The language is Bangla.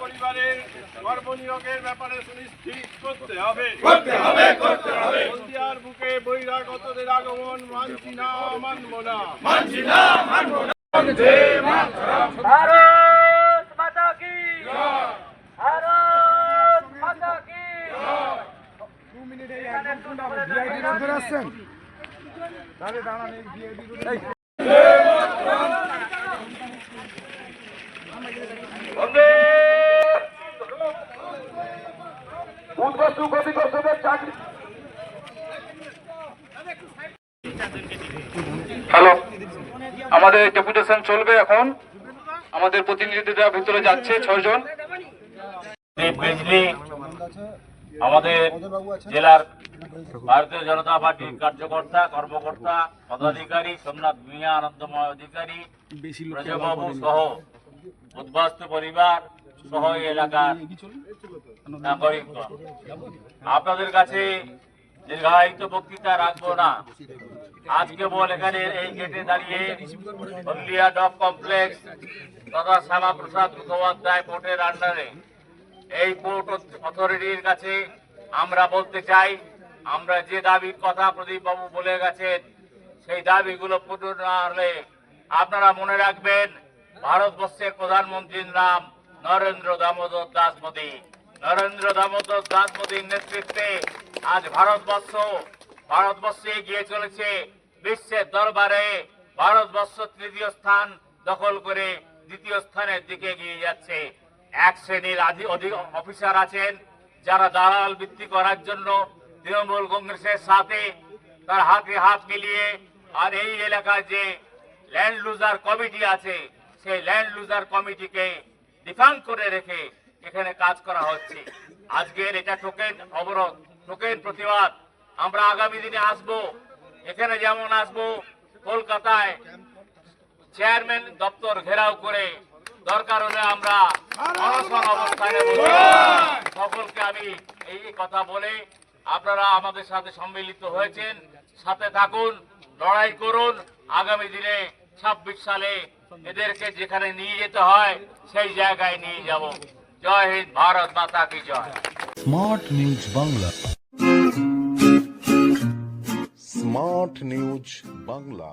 পরিবারের কর্মনিয়োগের ব্যাপারে সুনিশ্চিত করতে হবে। করতে হবে করতে হবে। হলদিয়ার বুকে বহিরাগতদের আগমন মানছি না মানব না। মানছি না মানব না। বন্দে হ্যালো। আমাদের ডেপুটেশন চলবে এখন। আমাদের প্রতিনিধিরা ভিতরে যাচ্ছে ছয়জন। বিজলি আমাদের জেলার ভারতীয় জনতা পার্টির কার্যকর্তা কর্মকর্তা পদাধিকারী সোমনাথ মিয়া আনন্দময় অধিকারী ব্রজবাবু সহ উদ্বাস্ত পরিবার সহ এই এলাকার নাগরিকগণ। আপনাদের কাছে দীর্ঘায়িত বক্তৃতা রাখব না। আজ কেবল এখানে এই গেটে দাঁড়িয়ে হলদিয়া ডক কমপ্লেক্স তথা শ্যামাপ্রসাদ মুখোপাধ্যায় পোর্টের আন্ডারে এই পোর্ট অথরিটির কাছে আমরা বলতে চাই, আমরা যে দাবির কথা প্রদীপ বাবু বলে গেছেন, সেই দাবিগুলো পূরণ না হলে আপনারা মনে রাখবেন, ভারতবর্ষের প্রধানমন্ত্রীর নাম নরেন্দ্র দামোদর দাস মোদী নরেন্দ্র দামোদর দাস মোদীর নেতৃত্বে আজ ভারতবর্ষ, ভারতবর্ষে এগিয়ে চলেছে বিশ্বের দরবারে ভারতবর্ষ তৃতীয় স্থান দখল করে দ্বিতীয় স্থানের দিকে এগিয়ে যাচ্ছে। এক শ্রেণির অফিসার আছেন, যারা দালাল বৃত্তি করার জন্য তৃণমূল কংগ্রেসের সাথে তার হাতে হাত মিলিয়ে আর এই এলাকার যে ল্যান্ড লুজার কমিটি আছে, সেই ল্যান্ড লুজার কমিটিকে ডিফাং করে রেখে এখানে কাজ করা হচ্ছে। আজকের এটা টোকেন অবরোধ, টোকেন প্রতিবাদ। আমরা আগামী দিনে আসব, এখানে যেমন আসব, কলকাতায় চেয়ারম্যান দপ্তর ঘেরাও করে দরকার হলে আমরা অবস্থানে সকলকে আমি এই কথা বলে আপনারা আমাদের সাথে সম্মিলিত হয়েছেন। সাথে থাকুন, লড়াই করুন। আগামী দিনে ছাব্বিশ সালে এদেরকে যেখানে নিয়ে যেতে হয়, সেই জায়গায় নিয়ে যাব। জয় হিন্দ, ভারত মাতা কি জয়। Smart news Bangla. Smart news Bangla.